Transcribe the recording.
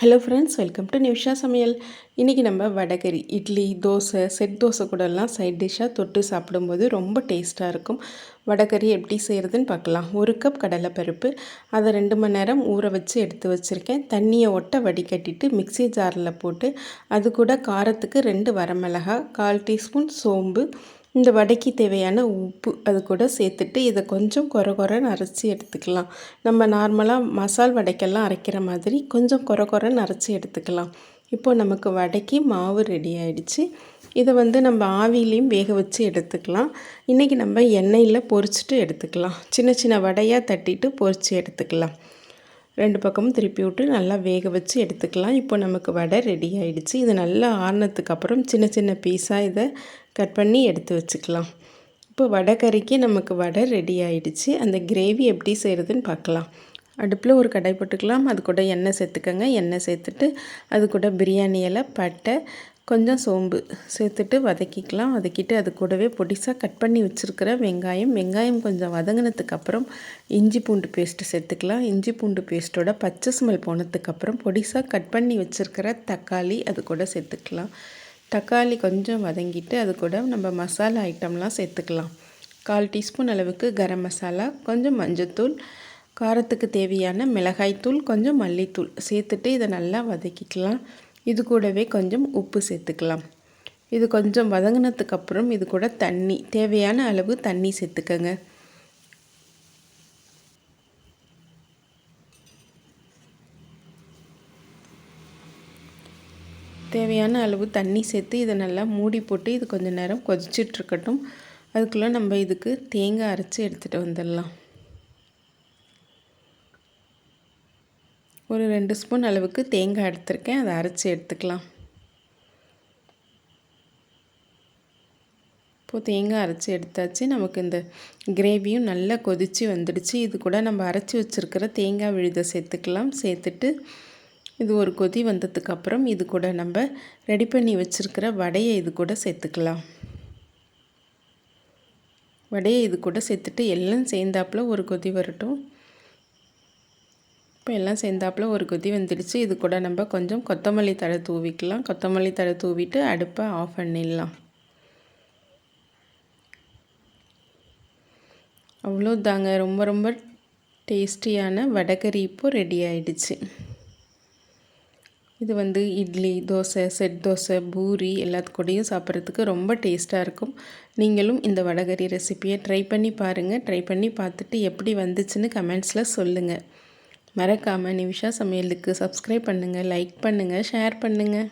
Hello friends welcome to Nivisha சமையல் இன்றைக்கி நம்ம வடகறி இட்லி தோசை செட் தோசை கூடலாம் சைட் டிஷ்ஷாக தொட்டு சாப்பிடும்போது ரொம்ப டேஸ்ட்டாக இருக்கும். வடகறி எப்படி செய்கிறதுன்னு பார்க்கலாம். ஒரு கப் கடலைப்பருப்பு அதை ரெண்டு மணி நேரம் ஊற வச்சு எடுத்து வச்சுருக்கேன். தண்ணியை ஒட்ட வடிகட்டிட்டு மிக்சி ஜாரில் போட்டு அது கூட காரத்துக்கு ரெண்டு வரமிளகா கால் டீஸ்பூன் சோம்பு இந்த வடைக்கு தேவையான உப்பு அது கூட சேர்த்துட்டு இதை கொஞ்சம் குறை குறைன்னு அரைச்சி எடுத்துக்கலாம். நம்ம நார்மலாக மசால் வடைக்கெல்லாம் அரைக்கிற மாதிரி கொஞ்சம் குறை குறைன்னு அரைச்சி எடுத்துக்கலாம். இப்போது நமக்கு வடைக்கு மாவு ரெடி ஆகிடுச்சு இதை வந்து நம்ம ஆவிலையும் வேக வச்சு எடுத்துக்கலாம். இன்றைக்கி நம்ம எண்ணெயில் பொரிச்சிட்டு எடுத்துக்கலாம். சின்ன சின்ன வடையாக தட்டிட்டு பொரித்து எடுத்துக்கலாம். ரெண்டு பக்கமும் திருப்பி விட்டு நல்லா வேக வச்சு எடுத்துக்கலாம். இப்போ நமக்கு வடை ரெடி ஆகிடுச்சு இது நல்லா ஆறினதுக்கு அப்புறம் சின்ன சின்ன பீஸாக இதை கட் பண்ணி எடுத்து வச்சுக்கலாம். இப்போ வடை கறிக்கு நமக்கு வடை ரெடி ஆகிடுச்சு அந்த கிரேவி எப்படி செய்கிறதுன்னு பார்க்கலாம். அடுப்பில் ஒரு கடை போட்டுக்கலாம். அது கூட எண்ணெய் சேர்த்துக்கோங்க. எண்ணெய் சேர்த்துட்டு அது கூட பிரியாணி இலை பட்டை கொஞ்சம் சோம்பு சேர்த்துட்டு வதக்கிக்கலாம். வதக்கிட்டு அது கூடவே பொடிசாக கட் பண்ணி வச்சுருக்கிற வெங்காயம். வெங்காயம் கொஞ்சம் வதங்கினதுக்கப்புறம் இஞ்சி பூண்டு பேஸ்ட்டு சேர்த்துக்கலாம். இஞ்சி பூண்டு பேஸ்ட்டோட பச்சை ஸ்மெல் போனதுக்கப்புறம் பொடிசாக கட் பண்ணி வச்சுருக்கிற தக்காளி அது கூட சேர்த்துக்கலாம். தக்காளி கொஞ்சம் வதங்கிட்டு அது கூட நம்ம மசாலா ஐட்டம்லாம் சேர்த்துக்கலாம். கால் டீஸ்பூன் அளவுக்கு கரம் மசாலா கொஞ்சம் மஞ்சத்தூள் காரத்துக்கு தேவையான மிளகாய்த்தூள் கொஞ்சம் மல்லித்தூள் சேர்த்துட்டு இதை நல்லா வதக்கிக்கலாம். இது கூடவே கொஞ்சம் உப்பு சேர்த்துக்கலாம். இது கொஞ்சம் வதங்கினதுக்கப்புறம் இது கூட தண்ணி தேவையான அளவு தண்ணி சேர்த்துக்கங்க. தேவையான அளவு தண்ணி சேர்த்து இதை நல்லா மூடி போட்டு இது கொஞ்சம் நேரம் கொதிச்சிட்ருக்கட்டும் அதுக்குள்ளே நம்ம இதுக்கு தேங்காய் அரைச்சி எடுத்துகிட்டு வந்துடலாம். ஒரு ரெண்டு ஸ்பூன் அளவுக்கு தேங்காய் எடுத்திருக்கேன். அதை அரைச்சி எடுத்துக்கலாம். இப்போது தேங்காய் அரைச்சி எடுத்தாச்சு. நமக்கு இந்த கிரேவியும் நல்லா கொதித்து வந்துடுச்சு. இது கூட நம்ம அரைச்சி வச்சுருக்கிற தேங்காய் விழுதை சேர்த்துக்கலாம். சேர்த்துட்டு இது ஒரு கொதி வந்ததுக்கப்புறம் இது கூட நம்ம ரெடி பண்ணி வச்சுருக்கிற வடையை இது கூட சேர்த்துக்கலாம். வடையை இது கூட சேர்த்துட்டு எல்லாம் சேர்ந்தாப்புல ஒரு கொதி வரட்டும். இப்போ எல்லாம் சேர்ந்தாப்பில் ஒரு கொதி வந்துடுச்சு. இது கூட நம்ம கொஞ்சம் கொத்தமல்லி தழை தூவிக்கலாம். கொத்தமல்லி தழை தூவிட்டு அடுப்பை ஆஃப் பண்ணிடலாம். அவ்வளோ தாங்க ரொம்ப ரொம்ப டேஸ்டியான வடகரி இப்போ ரெடி ஆயிடுச்சு. இது வந்து இட்லி தோசை செட் தோசை பூரி எல்லாத்து கூடயும் சாப்பிட்றதுக்கு ரொம்ப டேஸ்ட்டாக இருக்கும். நீங்களும் இந்த வடகரி ரெசிப்பியை ட்ரை பண்ணி பாருங்கள் ட்ரை பண்ணி பார்த்துட்டு எப்படி வந்துச்சுன்னு கமெண்ட்ஸில் சொல்லுங்கள் மறக்காமல் நிமிஷா சமையலுக்கு சப்ஸ்கிரைப் பண்ணுங்கள் லைக் பண்ணுங்கள் ஷேர் பண்ணுங்கள்